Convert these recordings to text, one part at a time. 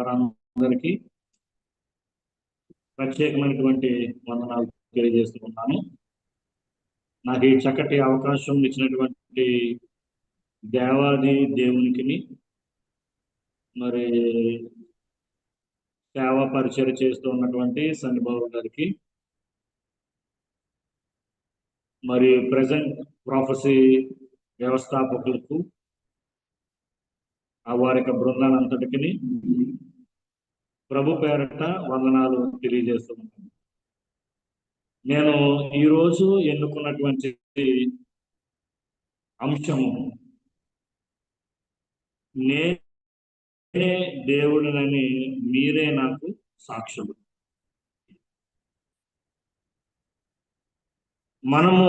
వారందరికీ ప్రత్యేకమైనటువంటి వందనాలు తెలియజేస్తున్నాను నాకు ఈ చక్కటి అవకాశం ఇచ్చినటువంటి దేవాది దేవునికి మరి సేవా పరిచయం చేస్తూ ఉన్నటువంటి సన్నిబాబు గారికి మరి ప్రజెంట్ ప్రాఫెసీ వ్యవస్థాపకులకు ఆ వారి యొక్క బృందాన్ని ప్రభు పేరట వందనాలు తెలియజేస్తున్నాను నేను ఈరోజు ఎన్నుకున్నటువంటి అంశము నేనే దేవుడినని మీరే నాకు సాక్షులు. మనము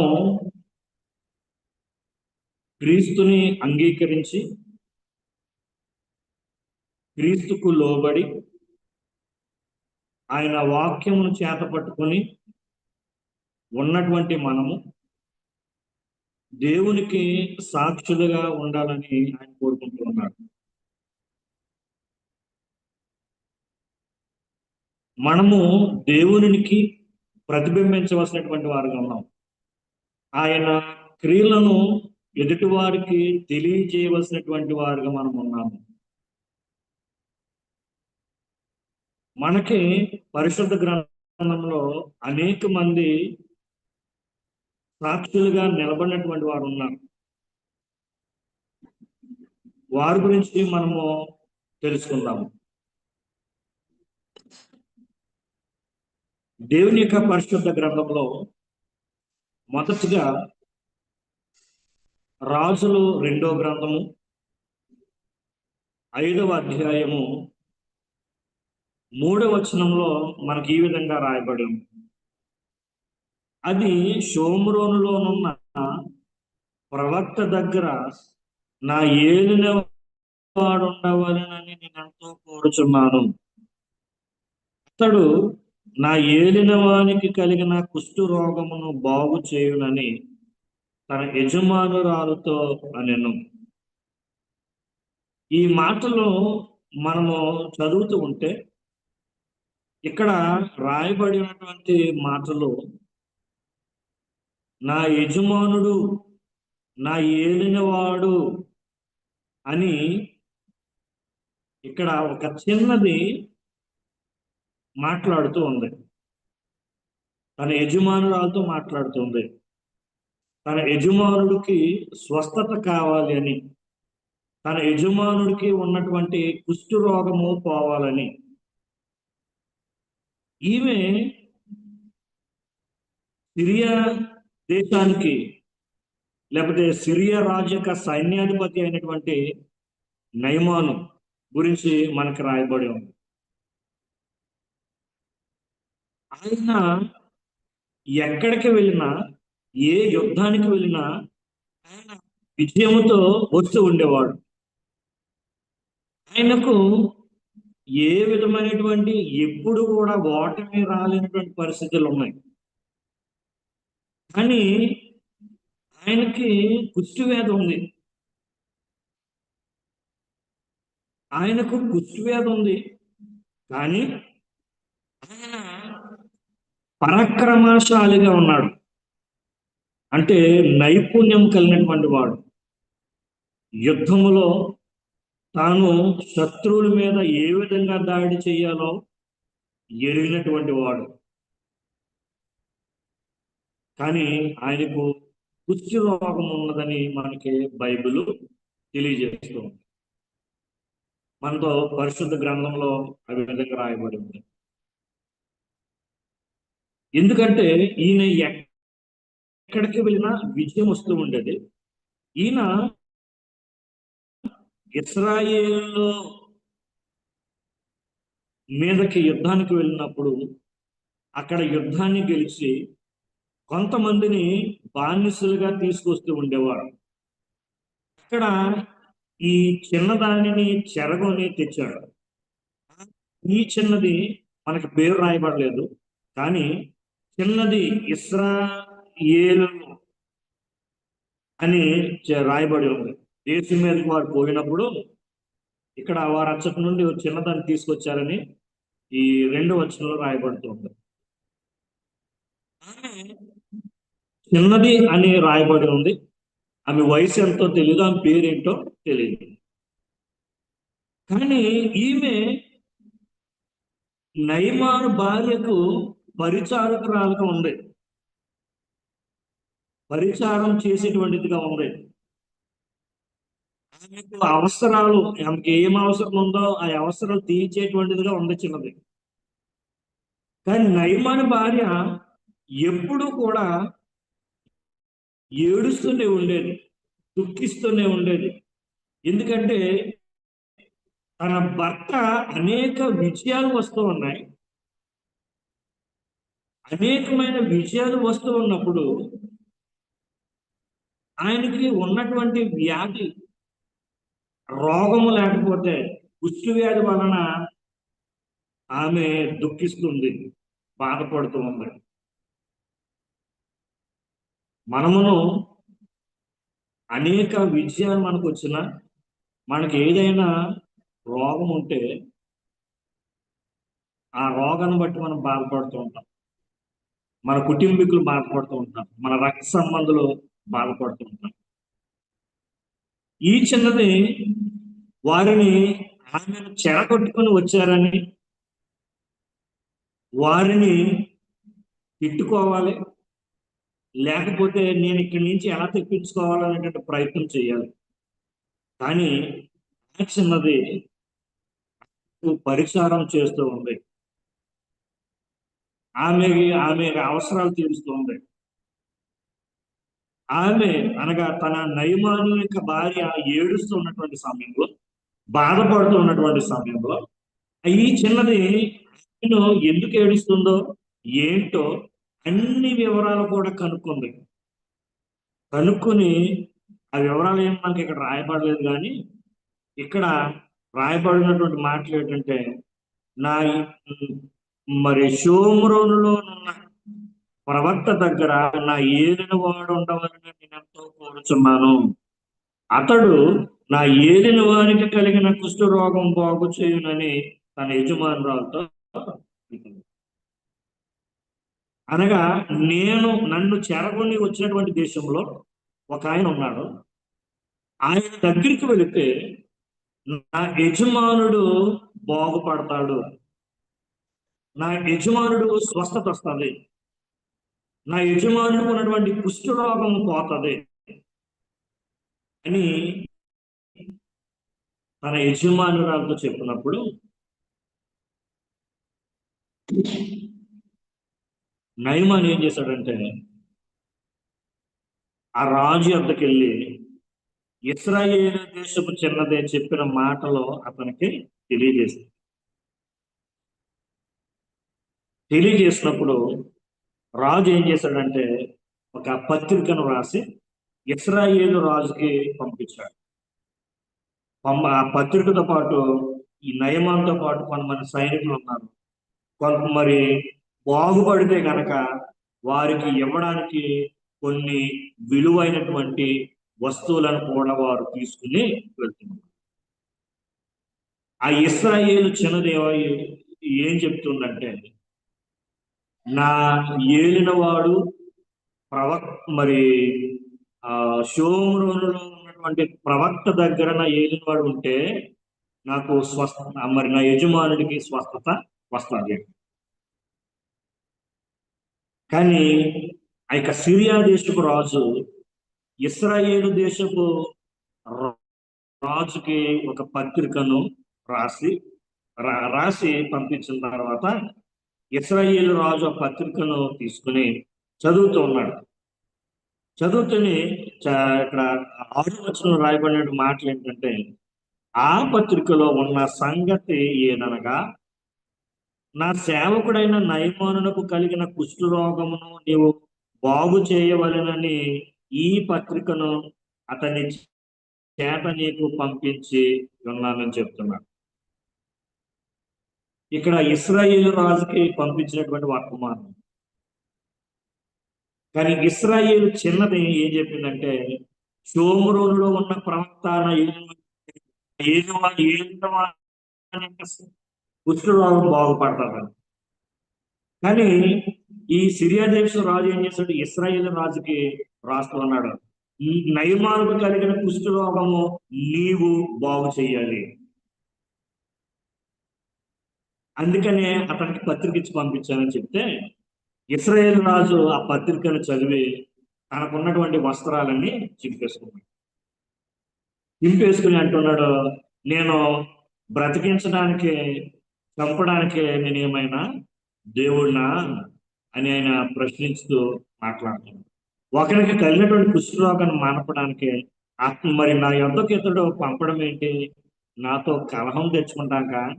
క్రీస్తుని అంగీకరించి క్రీస్తుకు లోబడి ఆయన వాక్యమును చేత పట్టుకొని ఉన్నటువంటి మనము దేవునికి సాక్షులుగా ఉండాలని ఆయన కోరుకుంటూ ఉన్నాడు. మనము దేవునికి ప్రతిబింబించవలసినటువంటి వారుగా ఉన్నాం. ఆయన క్రియలను ఎదుటివారికి తెలియజేయవలసినటువంటి వారుగా మనం ఉన్నాము. మనకి పరిశుద్ధ గ్రంథంలో అనేక మంది సాక్షులుగా నిలబడినటువంటి వారు ఉన్నారు. వారి గురించి మనము తెలుసుకుందాము. దేవుని యొక్క పరిశుద్ధ గ్రంథంలో మొదటిగా రాజులు రెండో గ్రంథము ఐదవ అధ్యాయము మూడవ వచనంలో మనకి ఈ విధంగా రాయబడి ఉంది. అది షోమ్రోనులోనున్న ప్రవక్త దగ్గర నా ఏలిన వాడుండవలనని నేను ఎంతో కోరుచున్నాను. అతడు నా ఏలిన వానికి కలిగిన కుష్టు రోగమును బాగు చేయునని తన యజమానురాలుతో అనెను. ఈ మాటలు మనము చదువుతూ ఉంటే ఇక్కడ రాయబడినటువంటి మాటలు నా యజమానుడు నా ఏలినవాడు అని ఇక్కడ ఒక చిన్నది మాట్లాడుతూ ఉంది. తన యజమానురాలతో మాట్లాడుతుంది తన యజమానుడికి స్వస్థత కావాలి అని తన యజమానుడికి ఉన్నటువంటి కుష్టు రోగము పోవాలని ఈమె సిరియా దేశానికి లేకపోతే సిరియా రాజు యొక్క సైన్యాధిపతి అయినటువంటి నయమాను గురించి మనకు రాయబడి ఉంది. ఆయన ఎక్కడికి వెళ్ళినా ఏ యుద్ధానికి వెళ్ళినా ఆయన విజయముతో వస్తూ ఉండేవాడు. ఆయనకు ఏ విధమైనటువంటి ఎప్పుడు కూడా ఓటమి రాలేనటువంటి పరిస్థితులు ఉన్నాయి. కానీ ఆయనకి కుష్టివ్యాధి ఉంది. ఆయనకు కుష్టివ్యాధి ఉంది. కానీ ఆయన పరాక్రమశాలిగా ఉన్నాడు. అంటే నైపుణ్యం కలిగినటువంటి వాడు. యుద్ధములో తాను శత్రువుల మీద ఏ విధంగా దాడి చేయాలో ఎరిగినటువంటి వాడు. కానీ ఆయనకు కుష్టి రోగం ఉన్నదని మనకి బైబిల్ తెలియజేస్తుంది. మనతో పరిశుద్ధ గ్రంథంలో ఆ విధంగా రాయబడి ఉంది. ఎందుకంటే ఈయన ఎక్కడికి వెళ్ళినా విజయం వస్తూ ఉండేది. ఈయన ఇస్రాయేల్ మీదకి యుద్ధానికి వెళ్ళినప్పుడు అక్కడ యుద్ధాన్ని గెలిచి కొంతమందిని బానిసలుగా తీసుకొస్తూ ఉండేవారు. అక్కడ ఈ చిన్నదానిని చెరగొని తెచ్చాడు ఈ చిన్నది మనకి పేరు రాయబడలేదు కానీ చిన్నది ఇస్రాయేలు అని రాయబడి ఉంది. దేశం మీదకి వారు పోయినప్పుడు ఇక్కడ వారు అచ్చటి నుండి చిన్నదాన్ని తీసుకొచ్చారని ఈ రెండు వచనంలో రాయబడుతుంది చిన్నది అని రాయబడి ఉంది. ఆమె వయసు ఎంతో తెలియదు ఆమె పేరేంటో తెలియదు కానీ ఈమె నయమాను భార్యకు పరిచారకురాలుగా ఉంది. పరిచారం చేసేటువంటిదిగా ఉంది. అవసరాలు ఆమెకి ఏం అవసరం ఉందో ఆ అవసరాలు తీర్చేటువంటిదిగా ఉంది చిన్నది. కానీ నయమాని భార్య ఎప్పుడు కూడా ఏడుస్తూనే ఉండేది దుఃఖిస్తూనే ఉండేది. ఎందుకంటే తన భర్త అనేక విజయాలు వస్తూ ఉన్నాయి. అనేకమైన విజయాలు వస్తూ ఉన్నప్పుడు ఆయనకి ఉన్నటువంటి వ్యాధి రోగము లేకపోతే కుష్టి వ్యాధి వలన ఆమె దుఃఖిస్తుంది బాధపడుతూ ఉంది. మనమును అనేక విజయాలు మనకు వచ్చిన మనకి ఏదైనా రోగం ఉంటే ఆ రోగాన్ని బట్టి మనం బాధపడుతూ ఉంటాం. మన కుటుంబీకులు బాధపడుతూ ఉంటాం. మన రక్త సంబంధులు బాధపడుతూ ఉంటాం. ఈ చిన్నది వారిని ఆమెను చెరగొట్టుకుని వచ్చారని వారిని తిట్టుకోవాలి. లేకపోతే నేను ఇక్కడి నుంచి ఎలా తెప్పించుకోవాలనేటువంటి ప్రయత్నం చేయాలి. కానీ ఆ చిన్నది పరిసారం చేస్తూ ఉంది. ఆమె ఆమె అవసరాలు తీరుస్తూ ఉంది. ఆమె అనగా తన నయమాను యొక్క భార్య ఏడుస్తూ ఉన్నటువంటి సమయంలో బాధపడుతూ ఉన్నటువంటి సమయంలో ఈ చిన్నది నేను ఎందుకు ఏడుస్తుందో ఏంటో అన్ని వివరాలు కూడా కనుక్కుంది. కనుక్కొని ఆ వివరాలు ఏం మనకి ఇక్కడ రాయబడలేదు కానీ ఇక్కడ రాయబడినటువంటి మాటలు ఏంటంటే నా మరి షోమ్రోనులో ఉన్న ప్రవక్త దగ్గర నా ఏలిన వాడు ఉండవాలని నేను కోరుచున్నాను. అతడు నా ఏలిన వారికి కలిగిన కుష్ఠ రోగం బాగు చేయునని తన యజమానురాలతో అనగా నేను నన్ను చెరగొని వచ్చినటువంటి దేశంలో ఒక ఆయన ఉన్నాడు. ఆయన దగ్గరికి వెళితే నా యజమానుడు బాగుపడతాడు. నా యజమానుడు స్వస్థత వస్తుంది. నా యజమానుడు ఉన్నటువంటి కుష్ఠరోగం పోతుంది అని తన యజమానురాలతో చెప్పినప్పుడు నయమాన్ ఏం చేశాడంటే ఆ రాజు వద్దకు వెళ్ళి ఇస్రాయేల్ దేశపు చిన్నదే చెప్పిన మాటలో అతనికి తెలియజేసింది తెలియజేసినప్పుడు రాజు ఏం చేశాడంటే ఒక పత్రికను రాసి ఇస్రాయేలు రాజుకి పంపించాడు. పంప ఆ పత్రికతో పాటు ఈ నయమాన్తో పాటు కొంతమంది సైనికులు ఉన్నారు. కొంత మరి బాగుపడితే కనుక వారికి ఇవ్వడానికి కొన్ని విలువైనటువంటి వస్తువులను కూడా వారు తీసుకుని వెళ్తున్నారు. ఆ ఇస్రాయేలు చిన్నదేవ ఏం చెప్తుందంటే నా ఏలినవాడు ప్రవక్ మరి ఆ షోమ్రోనులో ఉన్నటువంటి ప్రవక్త దగ్గర నా ఏలినవాడు ఉంటే నాకు స్వస్థ మరి నా యజమానుడికి స్వస్థత వస్తుంది. కానీ ఆ యొక్క సిరియా దేశపు రాజు ఇస్రాయేలు దేశపు రాజుకి ఒక పత్రికను రాసి రాసి పంపించిన తర్వాత ఇస్రాయేల్ రాజు ఆ పత్రికను తీసుకుని చదువుతూ ఉన్నాడు. చదువుతూనే ఇక్కడ ఆరు వచ్చిన రాయబడిన మాటలు ఏంటంటే ఆ పత్రికలో ఉన్న సంగతి ఏదనగా నా సేవకుడైన నయమానునకు కలిగిన కుష్ఠరోగమును నీవు బాగు చేయవలనని ఈ పత్రికను అతని చేత నీకు పంపించి ఉన్నానని చెప్తున్నాడు. ఇక్కడ ఇస్రాయేల్ రాజుకి పంపించినటువంటి వర్తమానం కానీ ఇస్రాయేల్ చిన్నది ఏం చెప్పిందంటే షోమరోనులో ఉన్న ప్రవక్త ఏది కుష్ఠరోగం బాగుపడతారు కానీ ఈ సిరియా దేశం రాజు ఏం చేశాడు? ఇస్రాయేల్ రాజుకి రాస్తూ అన్నాడు ఈ నయమాలకు కలిగిన కుష్ఠరోగము నీవు బాగు చేయాలి. అందుకనే అతనికి పత్రిక ఇచ్చి పంపించానని చెప్తే ఇస్రాయేల్ రాజు ఆ పత్రికను చదివి తనకున్నటువంటి వస్త్రాలన్నీ చింపేసుకున్నాడు. చింపేసుకుని అంటున్నాడు నేను బ్రతికించడానికి చంపడానికి నేను ఏమైనా దేవుడినా అని ఆయన ప్రశ్నిస్తూ మాట్లాడుతున్నాడు. ఒకరికి కలిగినటువంటి కుష్ఠరోగాన్ని మానపడానికి ఆత్మ మరి నా యొద్దకు ఇతడు పంపడం ఏంటి? నాతో కలహం తెచ్చుకుంటాక?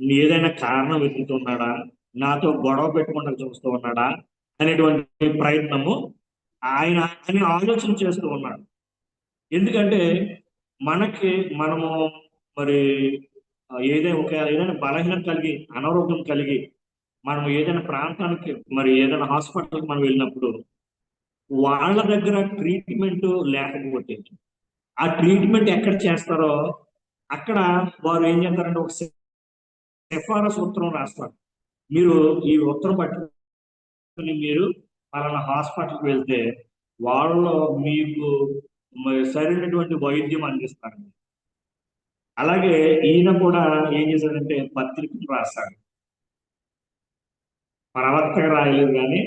ఏదైనా కారణం వెతుకుతున్నాడా నాతో గొడవ పెట్టుకుంటా చూస్తూ ఉన్నాడా? అనేటువంటి ప్రయత్నము ఆయన అని ఆలోచన చేస్తూ ఉన్నాడు. ఎందుకంటే మనకి మనము మరి ఏదైనా ఒక ఏదైనా బలహీనం కలిగి అనారోగ్యం కలిగి మనం ఏదైనా ప్రాంతానికి మరి ఏదైనా హాస్పిటల్కి మనం వెళ్ళినప్పుడు వాళ్ళ దగ్గర ట్రీట్మెంట్ లేకపోతే ఆ ట్రీట్మెంట్ ఎక్కడ చేస్తారో అక్కడ వారు ఏం చేస్తారంటే ఒక సిఫారసు ఉత్తరం రాస్తారు మీరు ఈ ఉత్తరం పట్టుకుని మీరు పలానా హాస్పిటల్కి వెళ్తే వాళ్ళలో మీకు సరైనటువంటి వైద్యం అందిస్తారు. అలాగే ఈయన కూడా ఏం చేశాడంటే పత్రికలు రాశాడు ప్రవర్తక రాయలేదు కానీ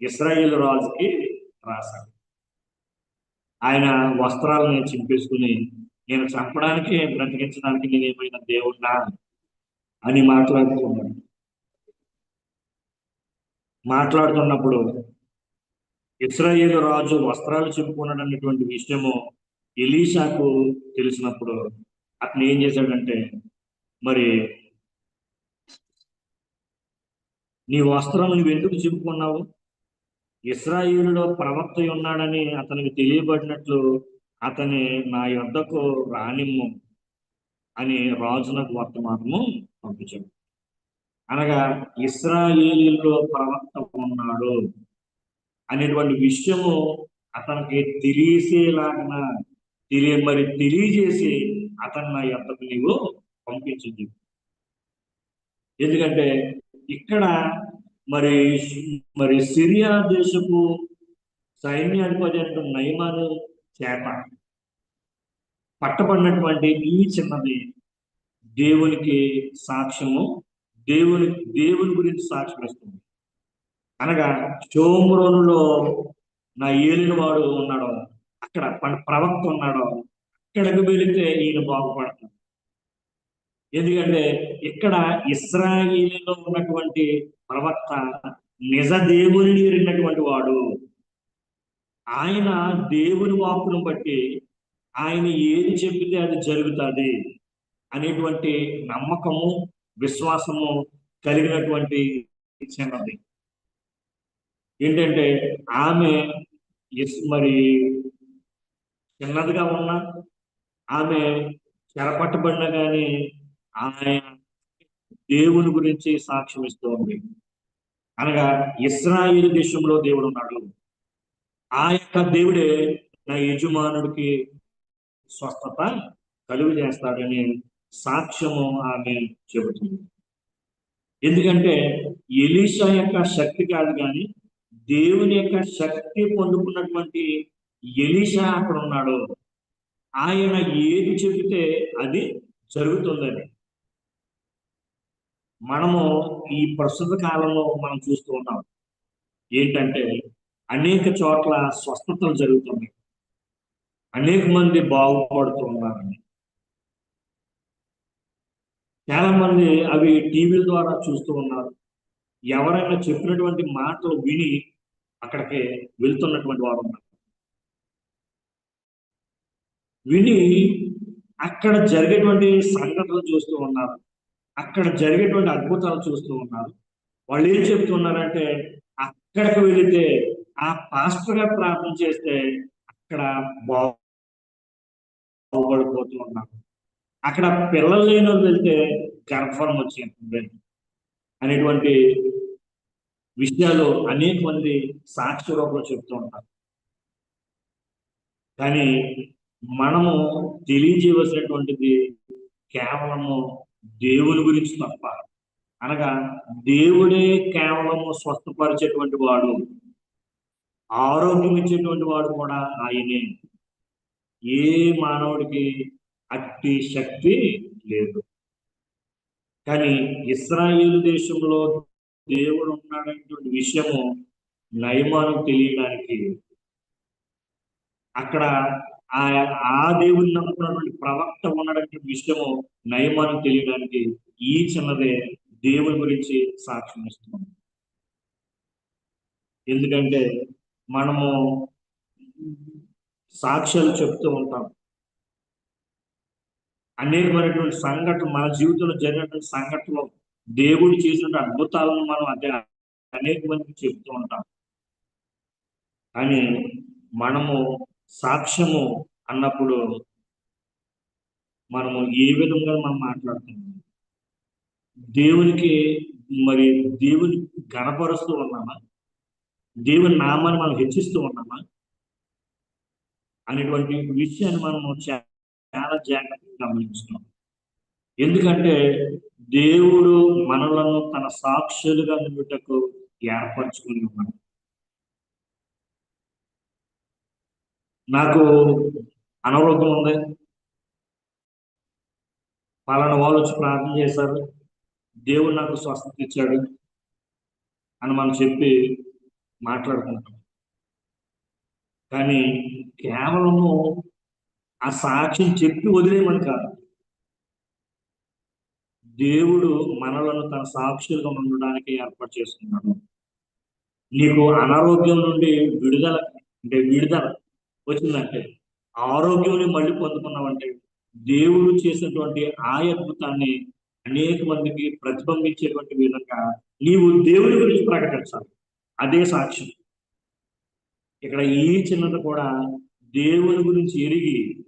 ఇస్రాయేల్ రాజుకి రాశాడు ఆయన వస్త్రాలను చింపేసుకుని నేను చంపడానికి బ్రతికించడానికి నేను ఏమైనా దేవుణ్ణా? అని మాట్లాడుతున్నాడు మాట్లాడుతున్నప్పుడు ఇస్రాయేల్ రాజు వస్త్రాలు చింపుకున్నాడు విషయము ఎలీషాకు తెలిసినప్పుడు అతను ఏం చేశాడంటే మరి నీ వస్త్రం నువ్వు ఎందుకు చెప్పుకున్నావు ఇస్రాయిల్లో ప్రవక్త ఉన్నాడని అతనికి తెలియబడినట్లు అతని నా యొద్దకు రానిమ్ము అని రాజునకు వర్తమానము పంపించాడు. అనగా ఇస్రాయేలీలో ప్రవక్త ఉన్నాడు అనేటువంటి విషయము అతనికి తెలిసేలాగా తెలియ మరి తెలియజేసి అతను నా యొక్కకు నీవు పంపించింది ఎందుకంటే ఇక్కడ మరి మరి సిరియా దేశపు సైన్యాధిపతి నయమాను చేత పట్టబడినటువంటి ఈ చిన్నది దేవునికి సాక్ష్యము దేవుని దేవుని గురించి సాక్ష్యం ఇస్తుంది అనగా షోమ్రోనులో నా ఏలిన వాడు ఉన్నాడో అక్కడ ప్రవక్త ఉన్నాడో అక్కడికి వెళితే ఈయన బాగుపడుతుంది ఎందుకంటే ఇక్కడ ఇస్రాయిలీలో ఉన్నటువంటి ప్రవక్త నిజ దేవుని ఎరిగినటువంటి వాడు. ఆయన దేవుని వాక్కును బట్టి ఆయన ఏది చెప్పితే అది జరుగుతుంది. అనేటువంటి నమ్మకము విశ్వాసము కలిగినటువంటి చిన్నది ఏంటంటే ఆమె మరి చిన్నదిగా ఉన్నా ఆమె చెరపట్టబడిన కానీ ఆయన దేవుని గురించి సాక్ష్యం ఉంది. అనగా ఇస్రాయిల్ దేశంలో దేవుడు ఉన్నాడు. ఆ యొక్క దేవుడే నా యజమానుడికి స్వస్థత కలుగు చేస్తాడని సాక్ష్యము ఆమె చెబుతుంది. ఎందుకంటే ఎలీషా యొక్క శక్తి కాదు కానీ దేవుని యొక్క శక్తి పొందుకున్నటువంటి ఎలీషా అక్కడ ఉన్నాడు. ఆయన ఏది చెబితే అది జరుగుతుందని. మనము ఈ ప్రస్తుత కాలంలో మనం చూస్తూ ఉన్నాం. ఏంటంటే అనేక చోట్ల స్వస్థతలు జరుగుతున్నాయి. అనేక మంది బాగుపడుతూ ఉన్నారని. చాలా మంది అవి టీవీల ద్వారా చూస్తూ ఉన్నారు. ఎవరైనా చెప్పినటువంటి మాటలు విని అక్కడికి వెళ్తున్నటువంటి వారు ఉన్నారు. విని అక్కడ జరిగేటువంటి సంఘటనలు చూస్తూ ఉన్నారు. అక్కడ జరిగేటువంటి అద్భుతాలు చూస్తూ ఉన్నారు. వాళ్ళు ఏం చెప్తున్నారంటే అక్కడికి వెళితే ఆ పాస్టర్గా ప్రార్థన చేస్తే అక్కడ బాగుపడిపోతూ ఉన్నారు. అక్కడ పిల్లలు లేని వెళ్తే గర్భం వచ్చింది అనేటువంటి విషయాలు అనేక మంది సాక్షి రూపంలో చెప్తూ ఉంటారు. కానీ మనము తెలియజేయవలసినటువంటిది కేవలము దేవుని గురించి తప్ప. అనగా దేవుడే కేవలము స్వస్థపరిచేటువంటి వాడు ఆరోగ్యం ఇచ్చేటువంటి వాడు కూడా ఆయనే. ఏ మానవుడికి అట్టి శక్తి లేదు. కానీ ఇస్రాయేల్ దేశంలో దేవుడు ఉన్నాడనేటువంటి విషయము నయమానం తెలియడానికి అక్కడ ఆ ఆ దేవుని నమ్ముకున్నటువంటి ప్రవక్త ఉన్నటువంటి విషయము నయమానం తెలియడానికి ఈ చిన్నదే దేవుని గురించి సాక్ష్యం ఇస్తున్నాం ఎందుకంటే మనము సాక్ష్యాలు చెప్తూ ఉంటాం. అనేకమైనటువంటి సంఘటన మన జీవితంలో జరిగినటువంటి సంఘటనలు దేవుడు చేసిన అద్భుతాలను మనం అదే అనేక మందికి చెప్తూ ఉంటాం. కానీ మనము సాక్ష్యము అన్నప్పుడు మనము ఏ విధంగా మనం మాట్లాడుతున్నాం? దేవునికి మరి దేవుని గణపరుస్తూ ఉన్నామా? దేవుని నామాన్ని మనం హెచ్చిస్తూ ఉన్నామా? అనేటువంటి విషయాన్ని మనము చాలా జాగ్రత్తగా గమనిస్తున్నాం ఎందుకంటే దేవుడు మనలను తన సాక్షులుగా ఉండుటకు ఏర్పరచుకుని ఉన్నాడు. నాకు అనారోగ్యం ఉంది. పలానా వాళ్ళు వచ్చి ప్రార్థన చేశారు. దేవుడు నాకు స్వస్థత ఇచ్చాడు అని మనం చెప్పి మాట్లాడుకుంటాం. కానీ కేవలము ఆ సాక్ష్యం చెప్పి వదిలేమని కాదు. దేవుడు మనలను తన సాక్షులుగా ఉండడానికి ఏర్పాటు చేసుకున్నాడు నీకు అనారోగ్యం నుండి విడుదల అంటే విడుదల వచ్చిందంటే ఆరోగ్యం మళ్ళీ పొందుకున్నామంటే దేవుడు చేసినటువంటి ఆ అద్భుతాన్ని అనేక మందికి ప్రతిబింబించేటువంటి విధంగా నీవు దేవుడి గురించి ప్రకటించాలి. అదే సాక్ష్యం. ఇక్కడ ఈ చిన్నది కూడా దేవుని గురించి ఎరిగి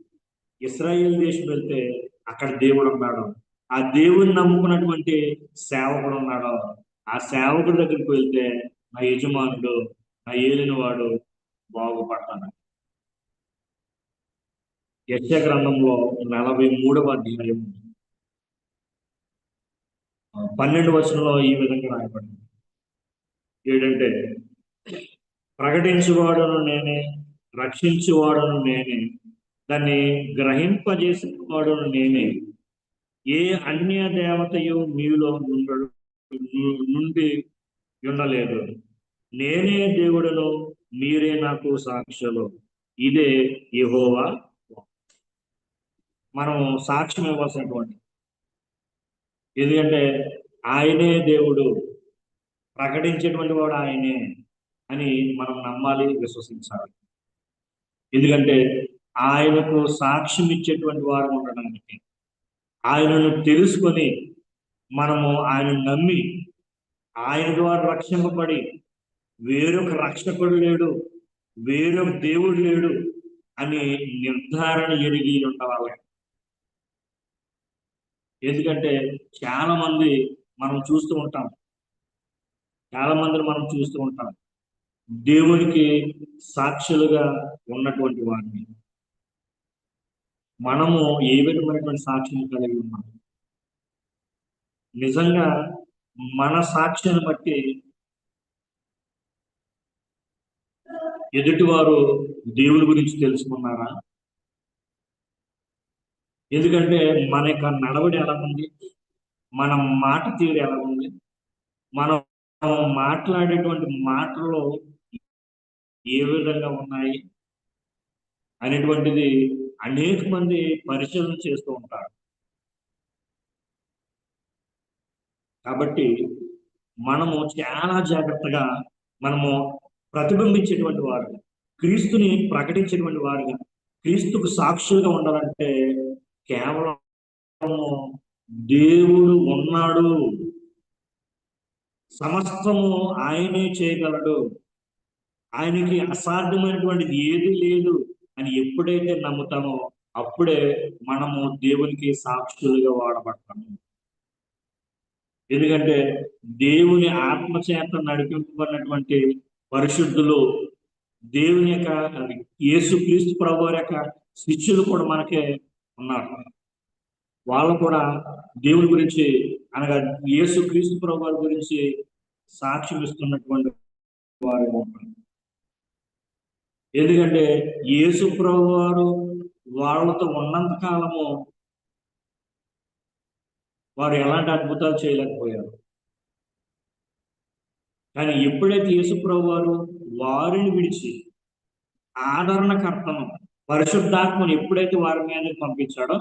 ఇస్రాయేల్ దేశం వెళ్తే అక్కడ దేవుడు ఉన్నాడు. ఆ దేవుని నమ్ముకున్నటువంటి సేవకుడు ఉన్నాడు. ఆ సేవకుడి దగ్గరికి వెళ్తే నా యజమానుడు నా ఏలిన వాడు బాగుపడతాడు. యక్ష గ్రంథంలో నలభై మూడవ అధ్యాయం. పన్నెండు వచనంలో ఈ విధంగా రాయబడింది. ఏంటంటే ప్రకటించువాడును నేనే రక్షించువాడును నేనే దాన్ని గ్రహింపజేసిన వాడు నేనే. ఏ అన్య దేవతయు మీలో నుండి ఉండలేదు. నేనే దేవుడలో మీరే నాకు సాక్షులు. ఇదే యహోవా మనం సాక్ష్యం ఇవ్వాల్సినటువంటి. ఎందుకంటే ఆయనే దేవుడు. ప్రకటించేటువంటి వాడు ఆయనే అని మనం నమ్మాలి విశ్వసించాలి. ఎందుకంటే ఆయనకు సాక్ష్యం ఇచ్చేటువంటి వారు ఉండడానికి. ఆయనను తెలుసుకొని మనము ఆయన నమ్మి ఆయన ద్వారా రక్షింపబడి వేరొక రక్షకుడు లేడు వేరొక దేవుడు లేడు అని నిర్ధారణ ఎరిగి ఉండాలి ఎందుకంటే చాలా మంది మనం చూస్తూ ఉంటాం. చాలా మందిని మనం చూస్తూ ఉంటాం. దేవునికి సాక్షులుగా ఉన్నటువంటి వారిని. మనము ఏ విధమైనటువంటి సాక్ష్యం కలిగి ఉన్నాం? నిజంగా మన సాక్ష్యాన్ని బట్టి ఎదుటివారు దేవుని గురించి తెలుసుకున్నారా? ఎందుకంటే మన యొక్క నడవడి ఎలా ఉంది మన మాట తీరు ఎలా ఉంది మనం మాట్లాడేటువంటి మాటలు ఏ విధంగా ఉన్నాయి? అనేటువంటిది అనేక మంది పరిశీలన చేస్తూ ఉంటారు. కాబట్టి మనము చాలా జాగ్రత్తగా మనము ప్రతిబింబించేటువంటి వారు క్రీస్తుని ప్రకటించేటువంటి వారుగా క్రీస్తుకు సాక్షులుగా ఉండాలంటే కేవలం దేవుడు ఉన్నాడు. సమస్తము ఆయనే చేయగలడు. ఆయనకి అసాధ్యమైనటువంటిది ఏది లేదు. అని ఎప్పుడైతే నమ్ముతామో అప్పుడే మనము దేవునికి సాక్షులుగా వాడబడతాము. ఎందుకంటే దేవుని ఆత్మచేత నడిపింపబడినటువంటి పరిశుద్ధులు దేవుని యొక్క యేసు క్రీస్తు ప్రభు యొక్క శిష్యులు కూడా మనకే ఉన్నారు. వాళ్ళు కూడా దేవుని గురించి అనగా యేసు క్రీస్తు ప్రభు గురించి సాక్ష్యం ఇస్తున్నటువంటి వారు. ఎందుకంటే యేసు ప్రభు వారు వాళ్ళతో ఉన్నంత కాలము వారు ఎలాంటి అద్భుతాలు చేయలేకపోయారు. కానీ ఎప్పుడైతే యేసుప్రభు వారు వారిని విడిచి ఆదరణకర్తను పరిశుద్ధాత్మను ఎప్పుడైతే వారి మీద పంపించాడో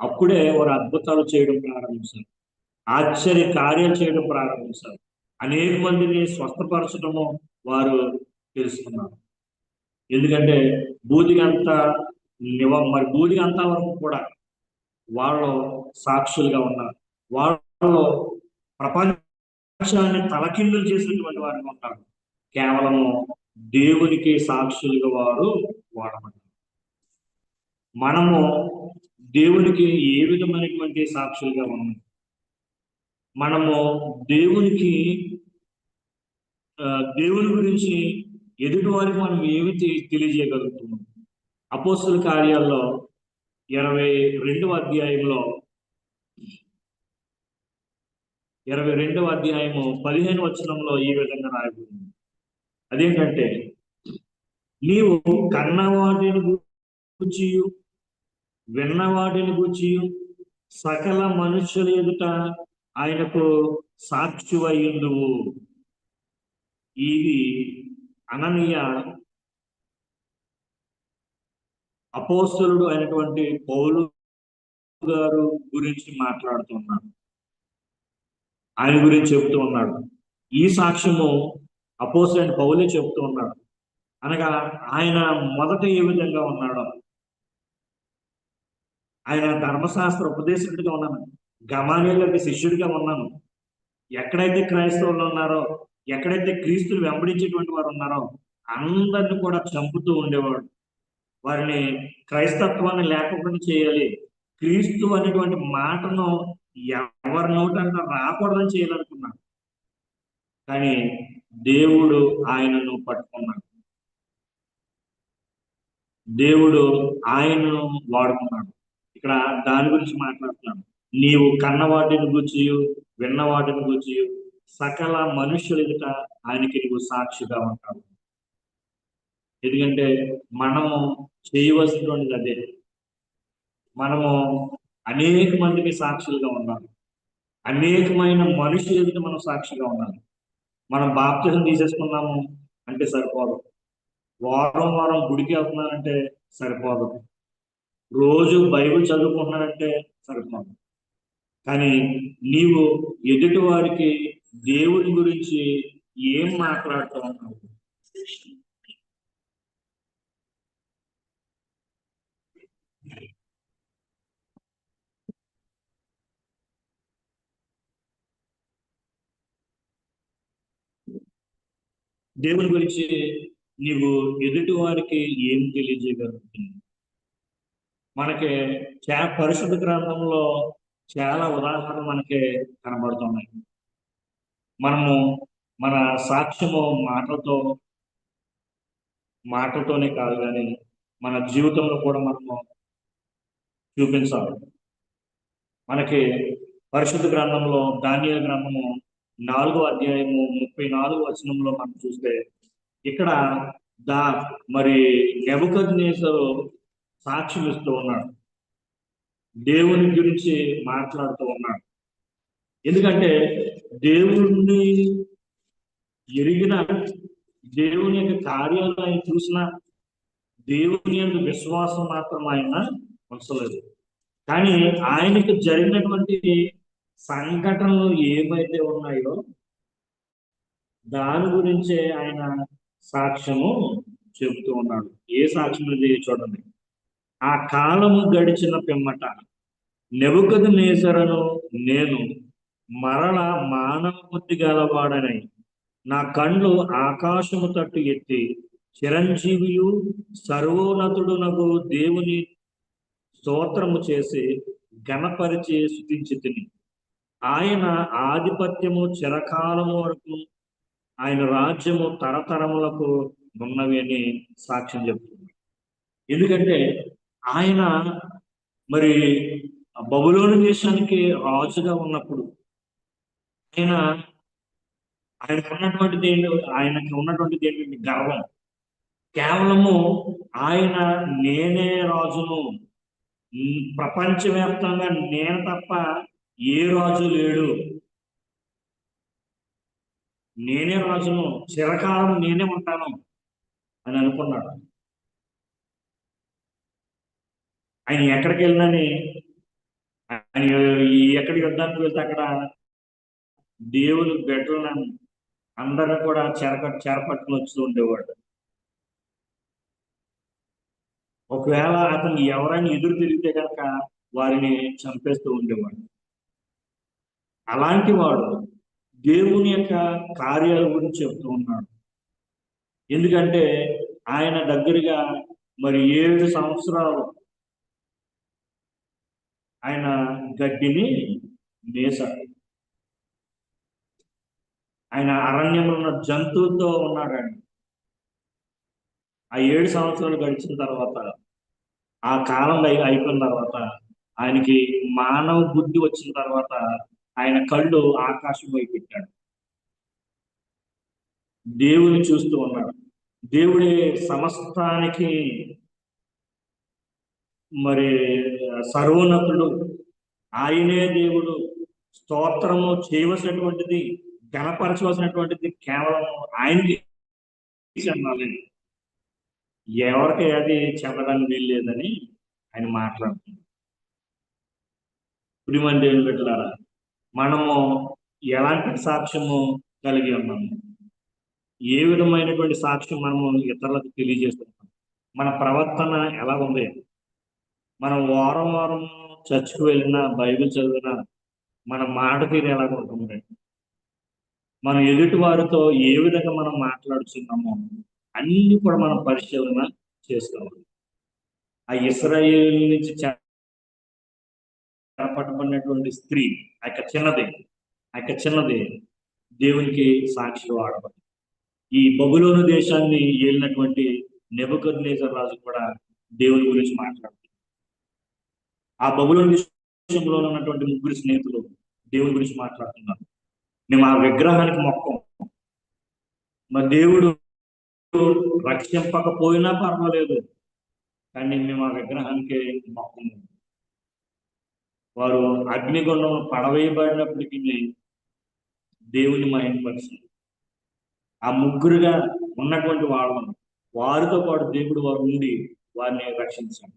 అప్పుడే వారు అద్భుతాలు చేయడం ప్రారంభించారు. ఆశ్చర్య కార్యాలు చేయడం ప్రారంభించారు. అనేక మందిని స్వస్థపరచడము వారు తెలుసుకున్నారు. ఎందుకంటే బూదిగంత నివ మరి బూదిగంత వరకు కూడా వాళ్ళు సాక్షులుగా ఉన్నారు. వాళ్ళు ప్రపంచాన్ని తలకిందులు చేసినటువంటి వారిని ఉంటారు కేవలము దేవునికి సాక్షులుగా వారు వాడమంటారు మనము దేవునికి ఏ విధమైనటువంటి సాక్షులుగా ఉన్నాం? మనము దేవునికి దేవుని గురించి ఎదుటి వారికి మనం ఏమి తెలియజేయగలుగుతున్నాం? అపోస్తుల కార్యాల్లో ఇరవై రెండవ అధ్యాయంలో ఇరవై రెండవ అధ్యాయము పదిహేను వచనంలో ఈ విధంగా రాయబడింది. అదేంటంటే నీవు కన్నవాటిని గూర్చి విన్నవాటిని గుర్చి సకల మనుషులు ఎదుట ఆయనకు సాక్షివయ్యుందువు ఇది అననీయ అపోస్తలుడు అయినటువంటి పౌలు గారు గురించి మాట్లాడుతున్నాడు. ఆయన గురించి చెప్తూ ఉన్నాడు. ఈ సాక్ష్యము అపోసైన పౌలే చెప్తూ ఉన్నాడు. అనగా ఆయన మొదట ఏ విధంగా ఉన్నాడో. ఆయన ధర్మశాస్త్ర ఉపదేశకుడిగా ఉన్నాను. గమానీయులకి శిష్యుడిగా ఉన్నాను. ఎక్కడైతే క్రైస్తవులు ఉన్నారో ఎక్కడైతే క్రీస్తులు వెంబడించేటువంటి వారు ఉన్నారో అందరిని కూడా చంపుతూ ఉండేవాడు. వారిని క్రైస్తత్వాన్ని లేకుండా చేయాలి. క్రీస్తు అనేటువంటి మాటను ఎవరి నోటంట రాకూడదని చేయాలనుకున్నాడు. కానీ దేవుడు ఆయనను పట్టుకున్నాడు. దేవుడు ఆయనను వాడుకున్నాడు. ఇక్కడ దాని గురించి మాట్లాడుతున్నాడు నీవు కన్నవాటిని గూర్చి విన్నవాటిని గుర్చి సకల మనుషుల ఎదుట ఆయనకి నువ్వు సాక్షిగా ఉంటావు. ఎందుకంటే మనము చేయవలసినటువంటిది అదే. మనము అనేక మందికి సాక్షులుగా ఉండాలి. అనేకమైన మనుషులు ఎదుట మనం సాక్షిగా ఉండాలి. మనం బాప్తిజం తీసేసుకున్నాము అంటే సరిపోదు. వారం వారం గుడికి వెళ్తున్నానంటే సరిపోదు. రోజు బైబిల్ చదువుకుంటున్నానంటే సరిపోదు. కానీ నీవు ఎదుటి వారికి దేవుని గురించి ఏం మాట్లాడుతూ? ఉన్నావు దేవుని గురించి నీవు ఎదుటి వారికి ఏం తెలియజేయగలుగుతుంది మనకి చా పరిశుద్ధ గ్రంథంలో చాలా ఉదాహరణలు మనకి కనబడుతున్నాయి. మనము మన సాక్ష్యము మాటలతో మాటలతోనే కాదు కానీ మన జీవితంలో కూడా మనము చూపించాలి. మనకి పరిశుద్ధ గ్రంథంలో ధాన్య గ్రంథము నాలుగో అధ్యాయము ముప్పై నాలుగు వచనంలో మనం చూస్తే ఇక్కడ దా మరి నెబుకద్నేసరు సాక్ష్యం ఇస్తూ ఉన్నాడు. దేవుని గురించి మాట్లాడుతూ ఉన్నాడు. ఎందుకంటే దేవుణ్ణి ఎరిగిన దేవుని యొక్క కార్యాలు ఆయన చూసిన దేవుని యొక్క విశ్వాసం మాత్రం ఆయన ఉంచలేదు. కానీ ఆయనకు జరిగినటువంటి సంఘటనలు ఏమైతే ఉన్నాయో దాని గురించే ఆయన సాక్ష్యము చెబుతూ ఉన్నాడు. ఏ సాక్ష్యం ఇది చూడండి. ఆ కాలము గడిచిన పిమ్మట నెబుకదు నేసరను నేను మరల మానవ బుద్ధి గలవాడనై. నా కండ్లు ఆకాశము తట్టు ఎత్తి చిరంజీవియు సర్వోన్నతుడునకు దేవుని స్తోత్రము చేసి గణపరిచి స్థుతించి తిని ఆయన ఆధిపత్యము చిరకాలము వరకు ఆయన రాజ్యము తరతరములకు ఉన్నవి అని సాక్ష్యం చెప్తుంది ఎందుకంటే ఆయన మరి బబులోని దేశానికి రాజుగా ఉన్నప్పుడు ఆయన ఆయనకు ఉన్నటువంటిది ఏంటి ఆయనకి ఉన్నటువంటిది ఏంటంటే గర్వం. కేవలము ఆయన నేనే రాజును. ప్రపంచవ్యాప్తంగా నేను తప్ప ఏ రాజు లేడు. నేనే రాజును చిరకాలం నేనే ఉంటాను అని అనుకున్నాడు. ఆయన ఎక్కడికి వెళ్ళినని ఆయన ఎక్కడి యుద్ధానికి వెళ్తే అక్కడ దేవుని బిడ్డలను అందరూ కూడా చెరక చెరపట్టుకుని వస్తూ ఉండేవాడు. ఒకవేళ అతను ఎవరైనా ఎదురు తిరిగితే కనుక వారిని చంపేస్తూ ఉండేవాడు. అలాంటి వాడు దేవుని యొక్క కార్యాల గురించి చెప్తూ ఉన్నాడు. ఎందుకంటే ఆయన దగ్గరగా మరి ఏడు సంవత్సరాలు ఆయన గడ్డిని నేసాడు ఆయన అరణ్యంలో ఉన్న జంతువులతో ఉన్నాడండి. ఆ ఏడు సంవత్సరాలు గడిచిన తర్వాత ఆ కాలం అయి- అయిపోయిన తర్వాత ఆయనకి మానవ బుద్ధి వచ్చిన తర్వాత ఆయన కళ్ళు ఆకాశం పోయి పెట్టాడు. దేవుని చూస్తూ ఉన్నాడు. దేవుడే సమస్తానికి మరి సర్వోన్నతుడు. ఆయనే దేవుడు. స్తోత్రము చేయవలసినటువంటిది కనపరచవలసినటువంటిది కేవలం ఆయనకి చెందాలి ఎవరికి అది చెప్పడానికి వీల్లేదని ఆయన మాట్లాడుతున్నారు ప్రియమైన దేవుని పెట్టారా మనము ఎలాంటి సాక్ష్యము కలిగి ఉన్నాము ఏ విధమైనటువంటి సాక్ష్యం మనము ఇతరులకు తెలియజేస్తున్నాం? మన ప్రవర్తన ఎలా ఉంది? మనం వారం వారం చర్చ్కి వెళ్ళినా బైబిల్ చదివినా మన మాట తీరు ఎలా ఉంటుంది? మనం ఎదుటి వారితో ఏ విధంగా మనం మాట్లాడుతున్నామో అన్ని కూడా మనం పరిశీలన చేసుకోవాలి. ఆ ఇస్రాయేల్ నుంచి చేపట్టబడినటువంటి స్త్రీ ఆ యొక్క చిన్నది ఆ యొక్క చిన్నది దేవునికి సాక్షిగా ఆడబడి ఈ బబులోను దేశాన్ని ఏలినటువంటి నెబుకద్నేజర్ రాజు కూడా దేవుని గురించి మాట్లాడుతుంది. ఆ బబులోను దేశంలో ఉన్నటువంటి ముగ్గురు స్నేహితులు దేవుని గురించి మాట్లాడుతున్నారు. మేము ఆ విగ్రహానికి మొక్కం మరి దేవుడు రక్షింపకపోయినా పర్వాలేదు కానీ మేము ఆ విగ్రహానికి మొక్కము. వారు అగ్నిగుండం పడవేయబడినప్పటికీ దేవుని మహిమపరిచి ఆ ముగ్గురుగా ఉన్నటువంటి వాళ్ళను వారితో పాటు దేవుడు వారు ఉండి వారిని రక్షించాడు.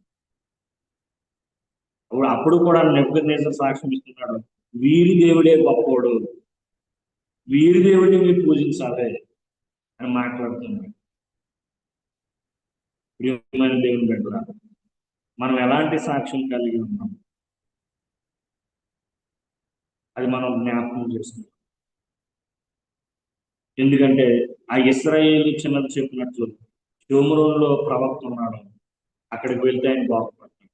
అప్పుడు అప్పుడు కూడా నెప్పుకు సాక్ష్యం ఇస్తున్నాడు వీరి దేవుడే గొప్పోడు వీరి దేవుడిని మీరు పూజించాలి అని మాట్లాడుతున్నాడు. ప్రియమైన దేవుని బిడ్డ మనం ఎలాంటి సాక్ష్యం కలిగి ఉన్నాం? అది మనం జ్ఞాపకం చేసుకుంటాం ఎందుకంటే ఆ ఇస్రాయేల్ చిన్నది చెప్పినట్లు షోమరోలో ప్రవక్త ఉన్నాడు. అక్కడికి వెళ్తే ఆయన బాగుపడతాడు.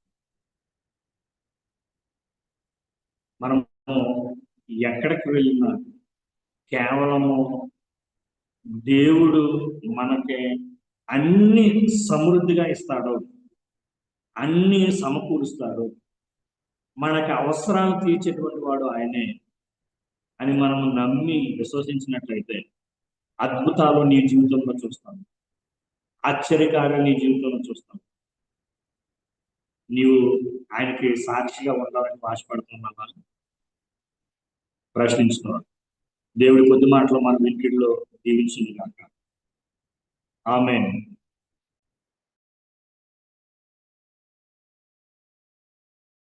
మనము ఎక్కడికి వెళ్ళినా కేవలము దేవుడు మనకి అన్ని సమృద్ధిగా ఇస్తాడు అన్ని సమకూరుస్తాడు మనకి అవసరాలు తీర్చేటువంటి వాడు ఆయనే అని మనం నమ్మి విశ్వసించినట్లయితే అద్భుతాలు నీ జీవితంలో చూస్తాం ఆశ్చర్యకార్యాలు నీ జీవితంలో చూస్తాం నీవు ఆయనకి సాక్షిగా ఉండాలని ఆశపడుతున్నావా? ప్రశ్నించుకోవాలి. దేవుడి కొద్ది మాటలు మన వెంకిడిలో దీవించింది కాక ఆమె